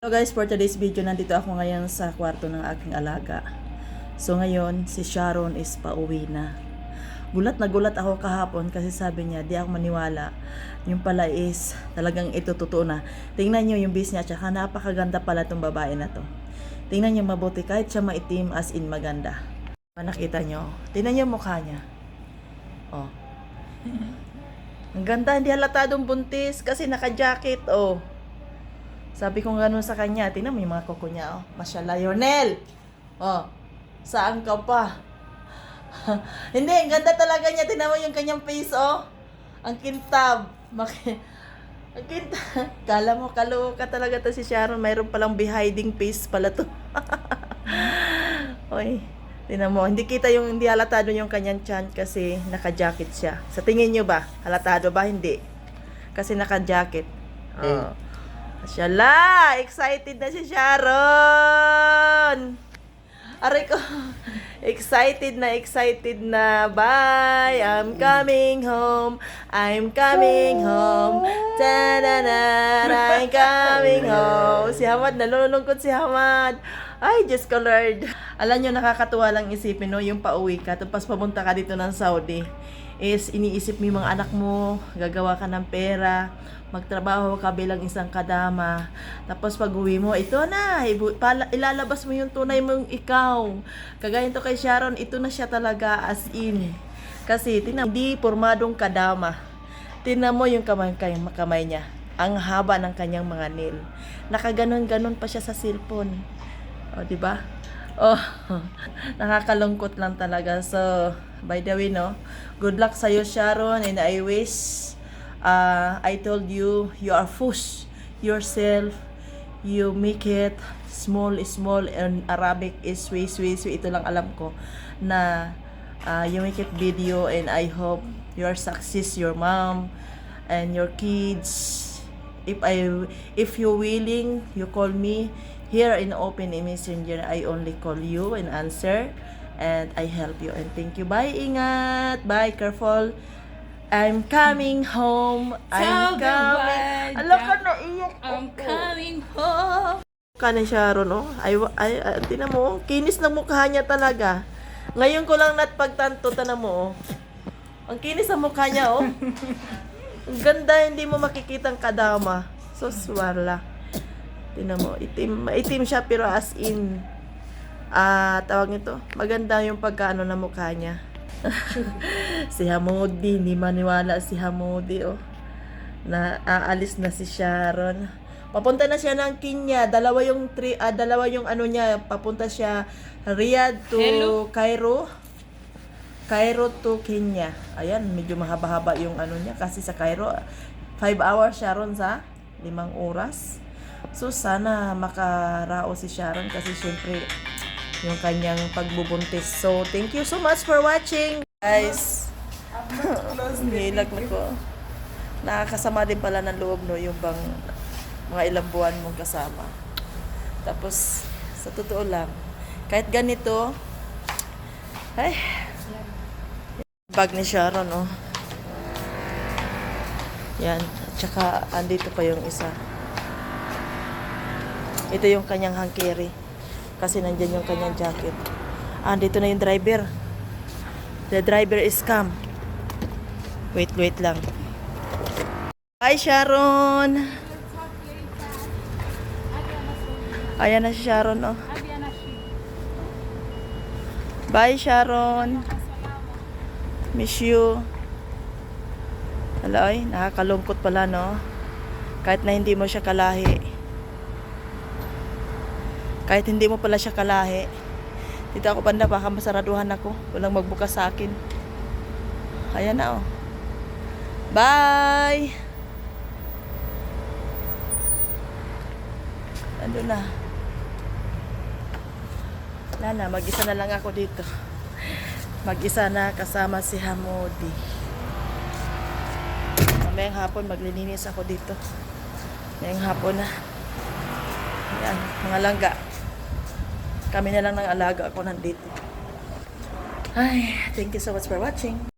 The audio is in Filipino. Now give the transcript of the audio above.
Hello guys, for today's video, nandito ako ngayon sa kwarto ng aking alaga. So ngayon, si Sharon is pauwi na. Gulat na gulat ako kahapon kasi sabi niya, di ako maniwala. Yung pala is, talagang ito totoo na. Tingnan niyo yung bis niya, tsaka napakaganda pala tong babae na to. Tingnan niyo mabuti, kahit siya maitim as in maganda. Nakita niyo, tingnan niyo mukha niya. Oh. Ang ganda, hindi halatadong buntis kasi naka-jacket, oh. Sabi ko gano'n sa kanya, tingnan mo yung mga kuko niya, oh. Mashallah, Lionel! Oh, saan ka pa? Hindi, ang ganda talaga niya. Tingnan mo yung kanyang face, oh. Ang kintab. Maki ang kintab. Kala mo, kaluo ka talaga to si Sharon. Mayroon palang behiding face pala to. Oy, tingnan mo. Hindi kita yung, hindi halatado yung kanyang chan kasi naka-jacket siya. Sa tingin nyo ba? Halatado ba? Hindi. Kasi naka-jacket. Oh. Mashallah! Excited na si Sharon! Aray ko. Excited na, excited na. Bye! I'm coming home. I'm coming home. Ta-da-da! I'm coming home. Si Hamad, nalulungkot si Hamad. Ay, Diyos ko Lord. Alam nyo, nakakatuwa lang isipin, no? Yung pauwi ka, tapos papunta ka dito ng Saudi. Is, iniisip mo yung mga anak mo, gagawa ka ng pera, magtrabaho ka bilang isang kadama. Tapos pag uwi mo, ito na, ilalabas mo yung tunay mong ikaw. Kagaya to kay Sharon, ito na siya talaga as in. Kasi, tinan, hindi pormadong kadama. Tinan mo yung kamay, kamay niya. Ang haba ng kanyang mga nail. Nakaganon-ganon pa siya sa cellphone. O, di ba? Oh, nakakalungkot lang talaga. So, by the way, no, good luck sa'yo, Sharon, and I wish, uh, I told you, you are push yourself, you make it small, small, and Arabic is way, way, way. Ito lang alam ko, na uh, you make it video, and I hope your success, your mom, and your kids, if I if you willing you call me here in open messenger I only call you and answer and I help you and thank you. Bye ingat! Bye careful! I'm coming home. I'm the coming alam ka na iyak I'm ako. coming home. ka ni Sharon oh ay ay, ay tinan mo kinis ng mukha niya talaga. Ngayon ko lang natpagtanto tanan mo oh. Ang kinis ng mukha niya oh. Ang ganda hindi mo makikitang kadama. So swala Tingnan mo, itim, itim siya pero as in, ah, tawag nito, maganda yung pagkaano na mukha niya. si Hamodi, hindi maniwala si Hamodi, oh. Na aalis na si Sharon. Papunta na siya ng Kenya. Dalawa yung tri, ah, dalawa yung ano niya, papunta siya Riyadh to Hello? Cairo. Cairo to Kenya. Ayan, medyo mahaba-haba yung ano niya kasi sa Cairo 5 hours Sharon sa limang oras. So sana makarao si Sharon kasi syempre yung kanyang pagbubuntis. So thank you so much for watching guys. Nilag na ko. Nakakasama din pala ng loob no yung bang mga ilang buwan mong kasama. Tapos sa totoo lang kahit ganito ay bag ni Sharon oh. Yan. At saka andito pa yung isa. Ito yung kanyang hangkeri. Kasi nandyan yung kanyang jacket. Ah, na yung driver. The driver is come. Wait, wait lang. Hi, Sharon! Ayan na si Sharon, oh. Bye, Sharon. Miss you. Aloy, nakakalungkot pala, no? Kahit na hindi mo siya kalahi. Kahit hindi mo pala siya kalahi. Dito ako banda, baka masaraduhan ako. Walang magbukas sa akin. Ayan na, oh. Bye! Ando na. Wala na, mag-isa na lang ako dito. Mag-isa na kasama si Hamodi. Mamayang hapon maglilinis ako dito. Mamayang hapon na. Ayan, mga langga. Kami na lang ng alaga ako nandito. Ay, thank you so much for watching.